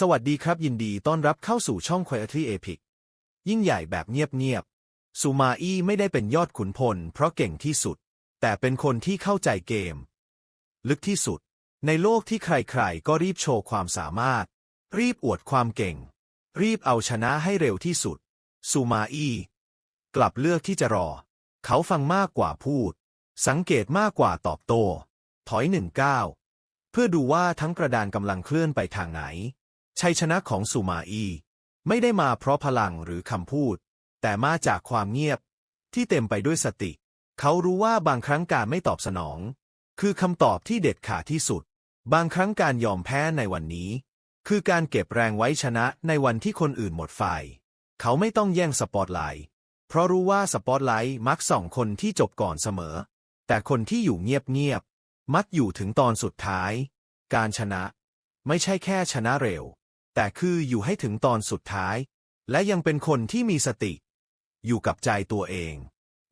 สวัสดีครับยินดีต้อนรับเข้าสู่ช่อง Quietly Epic ยิ่งใหญ่แบบเงียบๆซูมาอี้ไม่ได้เป็นยอดขุนพล เพราะเก่งที่สุด แต่เป็นคนที่เข้าใจเกม ลึกที่สุด ในโลกที่ใครๆ ก็รีบโชว์ความสามารถ รีบอวดความเก่ง รีบเอาชนะให้เร็วที่สุดซูมาอี้กลับเลือกที่จะรอ เขาฟังมากกว่าพูด สังเกตมากกว่าตอบโต้ถอยหนึ่งก้าวเพื่อดูว่าทั้งกระดานกำลังเคลื่อนไปทางไหน ชัยชนะของซูมาอี ไม่ได้มาเพราะพลังหรือคำพูด แต่มาจากความเงียบ ที่เต็มไปด้วยสติ เขารู้ว่าบางครั้งการไม่ตอบสนอง คือคำตอบที่เด็ดขาดที่สุด บางครั้งการยอมแพ้ในวันนี้ คือการเก็บแรงไว้ชนะในวันที่คนอื่นหมดไฟเขาไม่ต้องแย่งสปอตไลท์เพราะรู้ว่าสปอตไลท์มักส่องคนที่จบก่อนเสมอ แต่คนที่อยู่เงียบๆมักอยู่ถึงตอนสุดท้าย การชนะ ไม่ใช่แค่ชนะเร็ว แต่คืออยู่ให้ถึงตอนสุดท้าย และยังเป็นคนที่มีสติ อยู่กับใจตัวเอง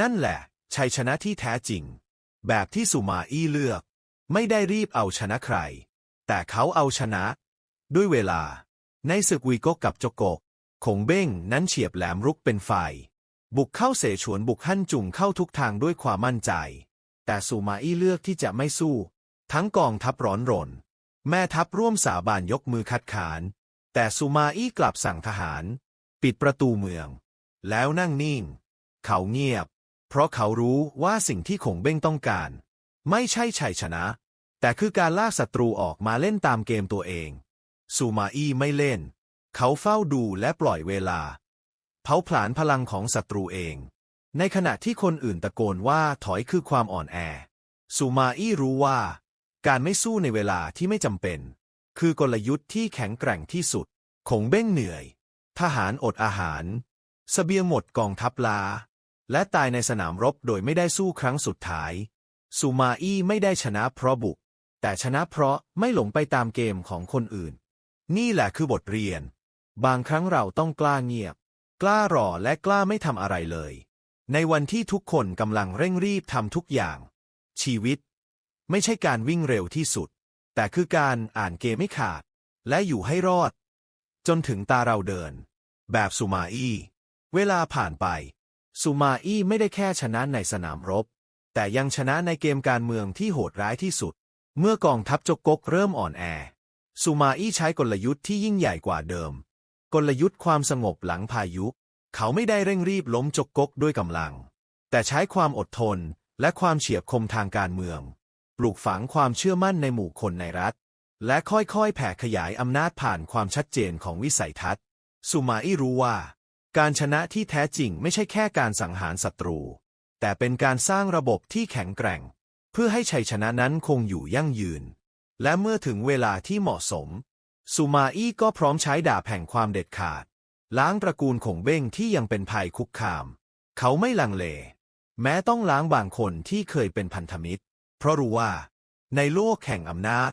นั่นแหละ ชัยชนะที่แท้จริง แบบที่สุมาอี้เลือก ไม่ได้รีบเอาชนะใคร แต่เขาเอาชนะ ด้วยเวลา ในศึกวีโกกับโจโกกคงเบ้งนั้นเฉียบแหลมรุกเป็นไฟ บุกเข้าเสฉวนบุกหั่นจุงเข้าทุกทางด้วยความมั่นใจ แต่สุมาอี้เลือกที่จะไม่สู้ ทั้งกองทัพร้อนรน แม่ทัพร่วมสาบานยกมือคัดค้าน แต่สุมาอี้กลับสั่งทหาร ปิดประตูเมือง แล้วนั่งนิ่ง เขาเงียบ เพราะเขารู้ว่าสิ่งที่คงเบ้งต้องการ ไม่ใช่ชัยชนะ แต่คือการลากศัตรูออกมาเล่นตามเกมตัวเองซูมาอี้ไม่เล่น เขาเฝ้าดูและปล่อยเวลา เผาผลาญพลังของศัตรูเอง ในขณะที่คนอื่นตะโกนว่าถอยคือความอ่อนแอซูมาอี้รู้ว่า การไม่สู้ในเวลาที่ไม่จำเป็น คือกลยุทธ์ที่แข็งแกร่งที่สุด คงเบ้งเหนื่อย ทหารอดอาหารสเสบียงหมดกองทัพลา และตายในสนามรบโดยไม่ได้สู้ครั้งสุดท้าย ซูมาอี้ไม่ได้ชนะเพราะบุก แต่ชนะเพราะไม่หลงไปตามเกมของคนอื่น นี่แหละคือบทเรียน บางครั้งเราต้องกล้าเงียบ กล้ารอและกล้าไม่ทำอะไรเลย ในวันที่ทุกคนกำลังเร่งรีบทำทุกอย่าง ชีวิต ไม่ใช่การวิ่งเร็วที่สุด แต่คือการอ่านเกมไม่ขาด และอยู่ให้รอด จนถึงตาเราเดิน แบบสุมาอี้เวลาผ่านไปซูมาอี้ไม่ได้แค่ชนะในสนามรบ แต่ยังชนะในเกมการเมืองที่โหดร้ายที่สุด เมื่อกองทัพจกกกเริ่มอ่อนแอซูมาอี้ใช้กลยุทธ์ที่ยิ่งใหญ่กว่าเดิม กลยุทธ์ความสงบหลังพายุ เขาไม่ได้เร่งรีบล้มจกกกด้วยกำลัง แต่ใช้ความอดทนและความเฉียบคมทางการเมือง ปลูกฝังความเชื่อมั่นในหมู่คนในรัฐ และค่อยๆ แผ่ขยายอำนาจผ่านความชัดเจนของวิสัยทัศน์ซูมาอี้รู้ว่า การชนะที่แท้จริงไม่ใช่แค่การสังหารศัตรู แต่เป็นการสร้างระบบที่แข็งแกร่ง เพื่อให้ชัยชนะนั้นคงอยู่ยั่งยืน และเมื่อถึงเวลาที่เหมาะสมซูมาอี้ก็พร้อมใช้ดาบแห่งความเด็ดขาด ล้างตระกูลขงเบ้งที่ยังเป็นภัยคุกคาม เขาไม่ลังเล แม้ต้องล้างบางคนที่เคยเป็นพันธมิตร ราะรู้ว่า ในโลกแห่งอำนาจ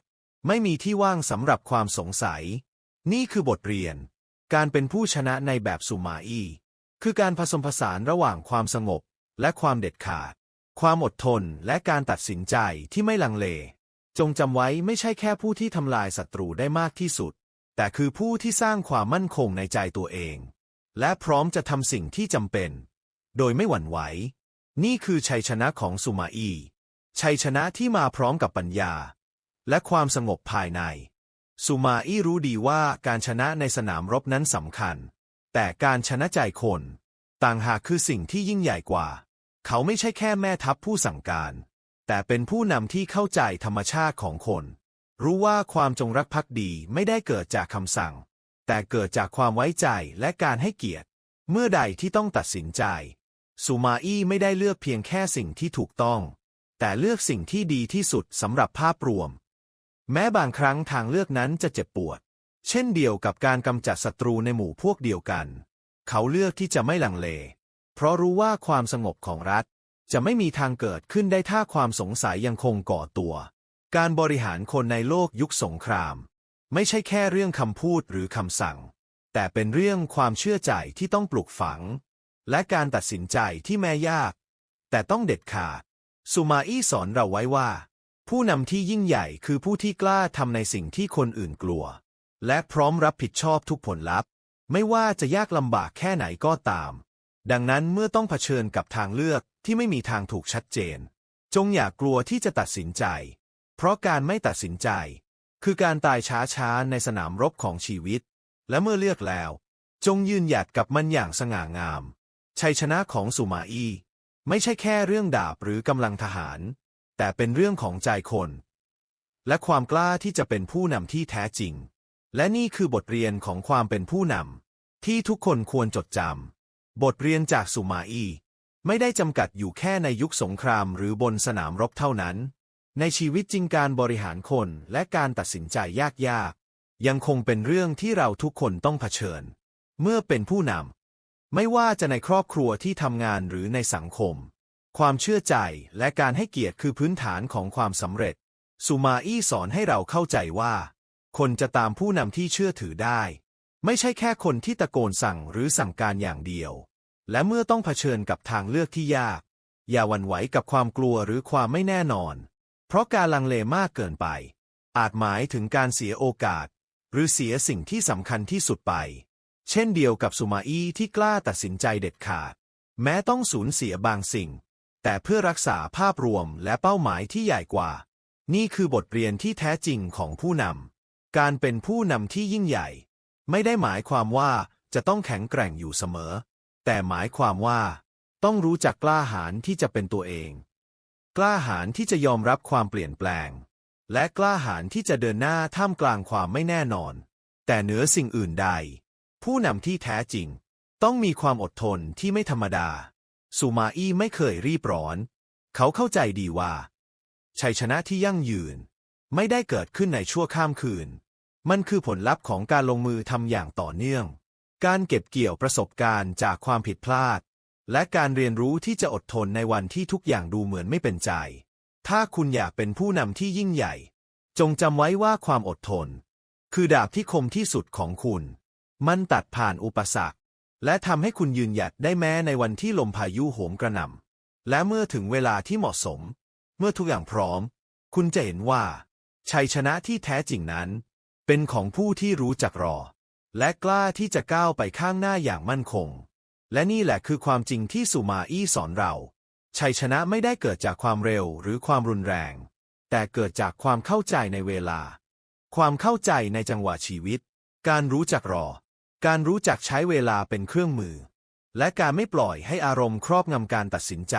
ไม่มีที่ว่างสำหรับความสงสัย นี่คือบทเรียน การเป็นผู้ชนะในแบบสุมาอี้คือการผสมผสานระหว่างความสงบ และความเด็ดขาด ความอดทนและการตัดสินใจที่ไม่ลังเล จงจำไว้ไม่ใช่แค่ผู้ที่ทำลายศัตรูได้มากที่สุด แต่คือผู้ที่สร้างความมั่นคงในใจตัวเอง และพร้อมจะทำสิ่งที่จำเป็น โดยไม่หวั่นไหว นี่คือชัยชนะของสุมาอี ชัยชนะที่มาพร้อมกับปัญญา และความสงบภายใน สุมาอี้รู้ดีว่าการชนะในสนามรบนั้นสำคัญ แต่การชนะใจคน ต่างหากคือสิ่งที่ยิ่งใหญ่กว่า เขาไม่ใช่แค่แม่ทัพผู้สั่งการ แต่เป็นผู้นำที่เข้าใจธรรมชาติของคน รู้ว่าความจงรักภักดีไม่ได้เกิดจากคำสั่ง แต่เกิดจากความไว้ใจและการให้เกียรติ เมื่อใดที่ต้องตัดสินใจสุมาอี้ไม่ได้เลือกเพียงแค่สิ่งที่ถูกต้อง แต่เลือกสิ่งที่ดีที่สุดสำหรับภาพรวม แม้บางครั้งทางเลือกนั้นจะเจ็บปวด เช่นเดียวกับการกำจัดศัตรูในหมู่พวกเดียวกัน เขาเลือกที่จะไม่ลังเล เพราะรู้ว่าความสงบของรัฐ จะไม่มีทางเกิดขึ้นได้ถ้าความสงสัยยังคงก่อตัว การบริหารคนในโลกยุคสงคราม ไม่ใช่แค่เรื่องคำพูดหรือคำสั่ง แต่เป็นเรื่องความเชื่อใจที่ต้องปลูกฝัง และการตัดสินใจที่แม้ยาก แต่ต้องเด็ดขาด สุมาอี้สอนเราไว้ว่า ผู้นำที่ยิ่งใหญ่คือผู้ที่กล้าทำในสิ่งที่คนอื่นกลัว และพร้อมรับผิดชอบทุกผลลัพธ์ ไม่ว่าจะยากลำบากแค่ไหนก็ตาม ดังนั้นเมื่อต้องเผชิญกับทางเลือกที่ไม่มีทางถูกชัดเจน จงอย่ากกลัวที่จะตัดสินใจ เพราะการไม่ตัดสินใจ คือการตายช้าๆในสนามรบของชีวิต และเมื่อเลือกแล้ว จงยืนหยัดกับมันอย่างสง่างาม ชัยชนะของสุมาอี้ ไม่ใช่แค่เรื่องดาบหรือกำลังทหาร แต่เป็นเรื่องของใจคน และความกล้าที่จะเป็นผู้นำที่แท้จริง และนี่คือบทเรียนของความเป็นผู้นำที่ทุกคนควรจดจำบทเรียนจากสุมาอี ไม่ได้จำกัดอยู่แค่ในยุคสงครามหรือบนสนามรบเท่านั้น ในชีวิตจริงการบริหารคนและการตัดสินใจยากๆยังคงเป็นเรื่องที่เราทุกคนต้องเผชิญ เมื่อเป็นผู้นำ ไม่ว่าจะในครอบครัวที่ทำงานหรือในสังคม ความเชื่อใจและการให้เกียรติคือพื้นฐานของความสำเร็จ สุมาอี้สอนให้เราเข้าใจว่า คนจะตามผู้นำที่เชื่อถือได้ ไม่ใช่แค่คนที่ตะโกนสั่งหรือสั่งการอย่างเดียว และเมื่อต้องเผชิญกับทางเลือกที่ยาก อย่าหวั่นไหวกับความกลัวหรือความไม่แน่นอน เพราะการลังเลมากเกินไป อาจหมายถึงการเสียโอกาส หรือเสียสิ่งที่สำคัญที่สุดไป เช่นเดียวกับสุมาอี้ที่กล้าตัดสินใจเด็ดขาด แม้ต้องสูญเสียบางสิ่ง แต่เพื่อรักษาภาพรวมและเป้าหมายที่ใหญ่กว่า นี่คือบทเรียนที่แท้จริงของผู้นำการเป็นผู้นำที่ยิ่งใหญ่ ไม่ได้หมายความว่าจะต้องแข็งแกร่งอยู่เสมอ แต่หมายความว่า ต้องรู้จักกล้าหาญที่จะเป็นตัวเอง กล้าหาญที่จะยอมรับความเปลี่ยนแปลง และกล้าหาญที่จะเดินหน้าท่ามกลางความไม่แน่นอน แต่เหนือสิ่งอื่นใด ผู้นำที่แท้จริง ต้องมีความอดทนที่ไม่ธรรมดา สุมาอี้ไม่เคยรีบร้อน เขาเข้าใจดีว่า ชัยชนะที่ยั่งยืน ไม่ได้เกิดขึ้นในชั่วข้ามคืน มันคือผลลัพธ์ของการลงมือทำอย่างต่อเนื่อง การเก็บเกี่ยวประสบการณ์จากความผิดพลาด และการเรียนรู้ที่จะอดทนในวันที่ทุกอย่างดูเหมือนไม่เป็นใจ ถ้าคุณอยากเป็นผู้นำที่ยิ่งใหญ่ จงจำไว้ว่าความอดทน คือดาบที่คมที่สุดของคุณ มันตัดผ่านอุปสรรค และทำให้คุณยืนหยัดได้แม้ในวันที่ลมพายุโหมกระหน่ำและเมื่อถึงเวลาที่เหมาะสม เมื่อทุกอย่างพร้อม คุณจะเห็นว่า ชัยชนะที่แท้จริงนั้น เป็นของผู้ที่รู้จักรอ และกล้าที่จะก้าวไปข้างหน้าอย่างมั่นคง และนี่แหละคือความจริงที่สุมาอี้สอนเรา ชัยชนะไม่ได้เกิดจากความเร็วหรือความรุนแรง แต่เกิดจากความเข้าใจในเวลา ความเข้าใจในจังหวะชีวิต การรู้จักรอ การรู้จักใช้เวลาเป็นเครื่องมือ และการไม่ปล่อยให้อารมณ์ครอบงำการตัดสินใจ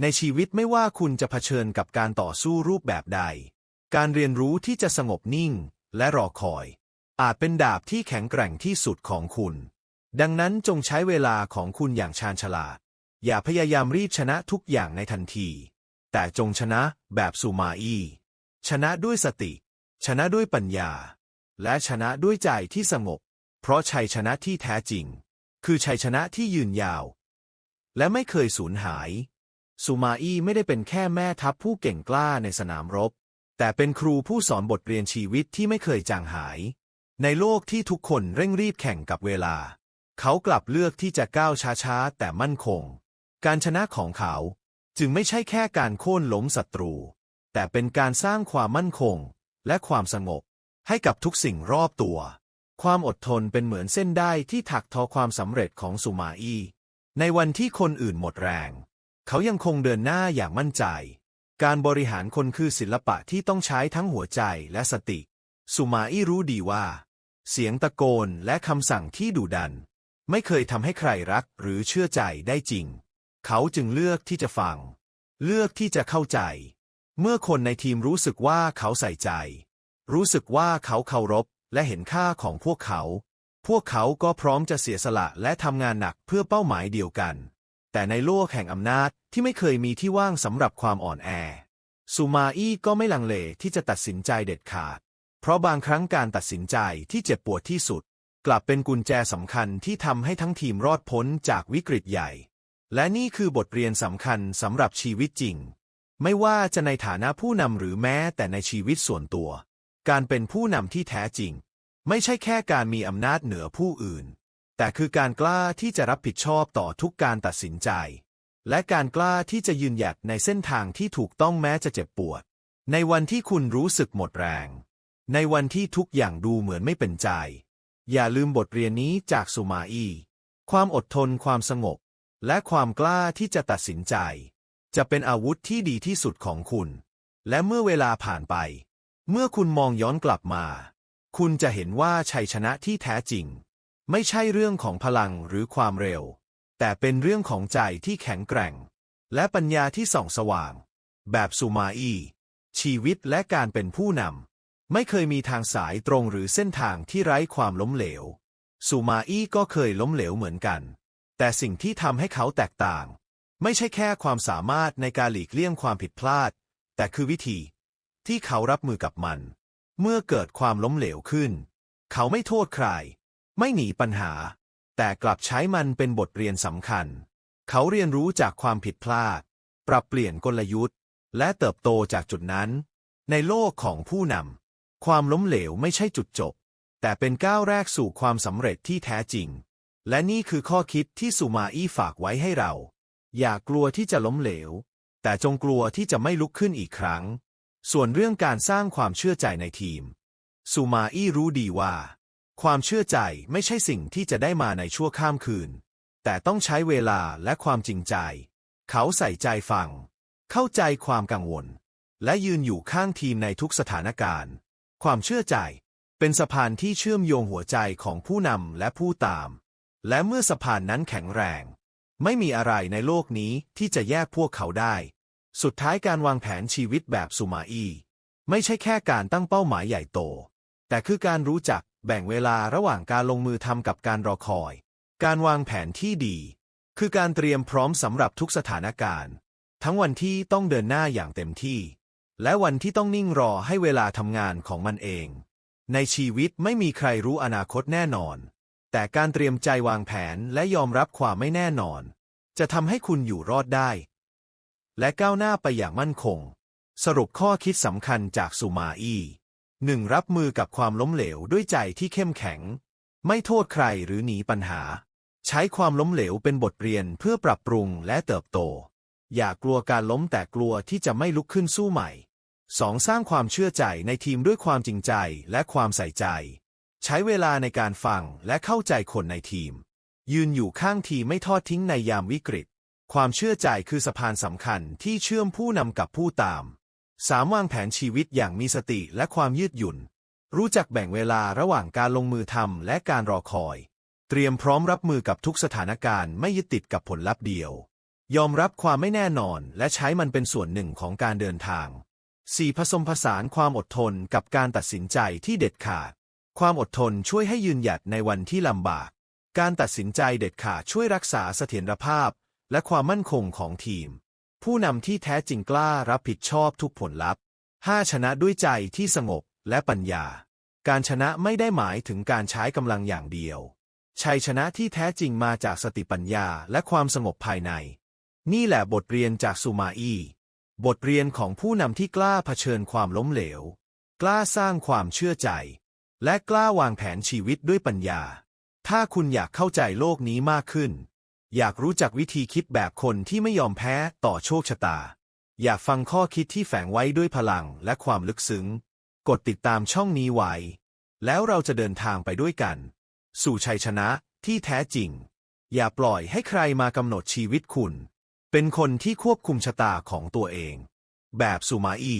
ในชีวิตไม่ว่าคุณจะเผชิญกับการต่อสู้รูปแบบใด การเรียนรู้ที่จะสงบนิ่งและรอคอย อาจเป็นดาบที่แข็งแกร่งที่สุดของคุณ ดังนั้นจงใช้เวลาของคุณอย่างชาญฉลาด อย่าพยายามรีบชนะทุกอย่างในทันที แต่จงชนะแบบสุมาอี้ชนะด้วยสติ ชนะด้วยปัญญา และชนะด้วยใจที่สงบ เพราะชัยชนะที่แท้จริง คือชัยชนะที่ยืนยาว และไม่เคยสูญหาย สุมาอี้ไม่ได้เป็นแค่แม่ทัพผู้เก่งกล้าในสนามรบ แต่เป็นครูผู้สอนบทเรียนชีวิตที่ไม่เคยจางหาย ในโลกที่ทุกคนเร่งรีบแข่งกับเวลา เขากลับเลือกที่จะก้าวช้าๆ แต่มั่นคง การชนะของเขาจึงไม่ใช่แค่การโค่นล้มศัตรู แต่เป็นการสร้างความมั่นคงและความสงบให้กับทุกสิ่งรอบตัว ความอดทนเป็นเหมือนเส้นได้ที่ถักทอความสำเร็จของสุมาอี้ ในวันที่คนอื่นหมดแรง เขายังคงเดินหน้าอย่างมั่นใจ การบริหารคนคือศิลปะที่ต้องใช้ทั้งหัวใจและสติ สุมาอี้รู้ดีว่า เสียงตะโกนและคำสั่งที่ดุดัน ไม่เคยทำให้ใครรักหรือเชื่อใจได้จริง เขาจึงเลือกที่จะฟัง เลือกที่จะเข้าใจ เมื่อคนในทีมรู้สึกว่าเขาใส่ใจ รู้สึกว่าเขาเคารพ และเห็นค่าของพวกเขา พวกเขาก็พร้อมจะเสียสละและทำงานหนักเพื่อเป้าหมายเดียวกัน แต่ในโลกแห่งอำนาจที่ไม่เคยมีที่ว่างสำหรับความอ่อนแอซูมาอี้ก็ไม่ลังเลที่จะตัดสินใจเด็ดขาด เพราะบางครั้งการตัดสินใจที่เจ็บปวดที่สุด กลับเป็นกุญแจสำคัญที่ทำให้ทั้งทีมรอดพ้นจากวิกฤตใหญ่ และนี่คือบทเรียนสำคัญสำหรับชีวิตจริง ไม่ว่าจะในฐานะผู้นำหรือแม้แต่ในชีวิตส่วนตัว การเป็นผู้นำที่แท้จริง ไม่ใช่แค่การมีอำนาจเหนือผู้อื่น แต่คือการกล้าที่จะรับผิดชอบต่อทุกการตัดสินใจ และการกล้าที่จะยืนหยัดในเส้นทางที่ถูกต้องแม้จะเจ็บปวด ในวันที่คุณรู้สึกหมดแรง ในวันที่ทุกอย่างดูเหมือนไม่เป็นใจ อย่าลืมบทเรียนนี้จากสุมาอี ความอดทนความสงบ และความกล้าที่จะตัดสินใจ จะเป็นอาวุธที่ดีที่สุดของคุณ และเมื่อเวลาผ่านไป เมื่อคุณมองย้อนกลับมา คุณจะเห็นว่าชัยชนะที่แท้จริง ไม่ใช่เรื่องของพลังหรือความเร็ว แต่เป็นเรื่องของใจที่แข็งแกร่ง และปัญญาที่ส่องสว่าง แบบสุมาอี ชีวิตและการเป็นผู้นำไม่เคยมีทางสายตรงหรือเส้นทางที่ไร้ความล้มเหลวสุมาอี้ก็เคยล้มเหลวเหมือนกัน แต่สิ่งที่ทำให้เขาแตกต่าง ไม่ใช่แค่ความสามารถในการหลีกเลี่ยงความผิดพลาด แต่คือวิธี ที่เขารับมือกับมัน เมื่อเกิดความล้มเหลวขึ้น เขาไม่โทษใคร ไม่หนีปัญหา แต่กลับใช้มันเป็นบทเรียนสำคัญ เขาเรียนรู้จากความผิดพลาด ปรับเปลี่ยนกลยุทธ์ และเติบโตจากจุดนั้น ในโลกของผู้นำความล้มเหลวไม่ใช่จุดจบ แต่เป็นก้าวแรกสู่ความสำเร็จที่แท้จริง และนี่คือข้อคิดที่สุมาอี้ฝากไว้ให้เรา อย่ากลัวที่จะล้มเหลว แต่จงกลัวที่จะไม่ลุกขึ้นอีกครั้ง ส่วนเรื่องการสร้างความเชื่อใจในทีมสุมาอี้รู้ดีว่า ความเชื่อใจไม่ใช่สิ่งที่จะได้มาในชั่วข้ามคืน แต่ต้องใช้เวลาและความจริงใจ เขาใส่ใจฟัง เข้าใจความกังวล และยืนอยู่ข้างทีมในทุกสถานการณ์ ความเชื่อใจเป็นสะพานที่เชื่อมโยงหัวใจของผู้นำและผู้ตาม และเมื่อสะพานนั้นแข็งแรง ไม่มีอะไรในโลกนี้ที่จะแยกพวกเขาได้ สุดท้ายการวางแผนชีวิตแบบสุมาอีไม่ใช่แค่การตั้งเป้าหมายใหญ่โต แต่คือการรู้จักแบ่งเวลาระหว่างการลงมือทำกับการรอคอย การวางแผนที่ดี คือการเตรียมพร้อมสำหรับทุกสถานการณ์ ทั้งวันที่ต้องเดินหน้าอย่างเต็มที่ และวันที่ต้องนิ่งรอให้เวลาทำงานของมันเอง ในชีวิตไม่มีใครรู้อนาคตแน่นอน แต่การเตรียมใจวางแผนและยอมรับความไม่แน่นอน จะทำให้คุณอยู่รอดได้ และก้าวหน้าไปอย่างมั่นคง สรุปข้อคิดสำคัญจากสุมาอี้หนึ่งรับมือกับความล้มเหลวด้วยใจที่เข้มแข็ง ไม่โทษใครหรือหนีปัญหา ใช้ความล้มเหลวเป็นบทเรียนเพื่อปรับปรุงและเติบโต อย่ากลัวการล้มแต่กลัวที่จะไม่ลุกขึ้นสู้ใหม่ 2. สร้างความเชื่อใจในทีมด้วยความจริงใจและความใส่ใจ ใช้เวลาในการฟังและเข้าใจคนในทีม ยืนอยู่ข้างทีมไม่ทอดทิ้งในยามวิกฤต ความเชื่อใจคือสะพานสำคัญที่เชื่อมผู้นำกับผู้ตาม 3. วางแผนชีวิตอย่างมีสติและความยืดหยุ่น รู้จักแบ่งเวลาระหว่างการลงมือทำและการรอคอย เตรียมพร้อมรับมือกับทุกสถานการณ์ไม่ยึดติดกับผลลัพธ์เดียว ยอมรับความไม่แน่นอนและใช้มันเป็นส่วนหนึ่งของการเดินทาง 4. ผสมผสานความอดทนกับการตัดสินใจที่เด็ดขาด ความอดทนช่วยให้ยืนหยัดในวันที่ลำบาก การตัดสินใจเด็ดขาดช่วยรักษาเสถียรภาพ และความมั่นคงของทีม ผู้นำที่แท้จริงกล้ารับผิดชอบทุกผลลัพธ์ 5. ชนะด้วยใจที่สงบและปัญญา การชนะไม่ได้หมายถึงการใช้กำลังอย่างเดียว ชัยชนะที่แท้จริงมาจากสติปัญญาและความสงบภายใน นี่แหละบทเรียนจากสุมาอี้บทเรียนของผู้นำที่กล้าเผชิญความล้มเหลว กล้าสร้างความเชื่อใจ และกล้าวางแผนชีวิตด้วยปัญญา ถ้าคุณอยากเข้าใจโลกนี้มากขึ้น อยากรู้จักวิธีคิดแบบคนที่ไม่ยอมแพ้ต่อโชคชะตา อยากฟังข้อคิดที่แฝงไว้ด้วยพลังและความลึกซึ้ง กดติดตามช่องนี้ไว้ แล้วเราจะเดินทางไปด้วยกัน สู่ชัยชนะที่แท้จริง อย่าปล่อยให้ใครมากำหนดชีวิตคุณ เป็นคนที่ควบคุมชะตาของตัวเอง แบบสุมาอี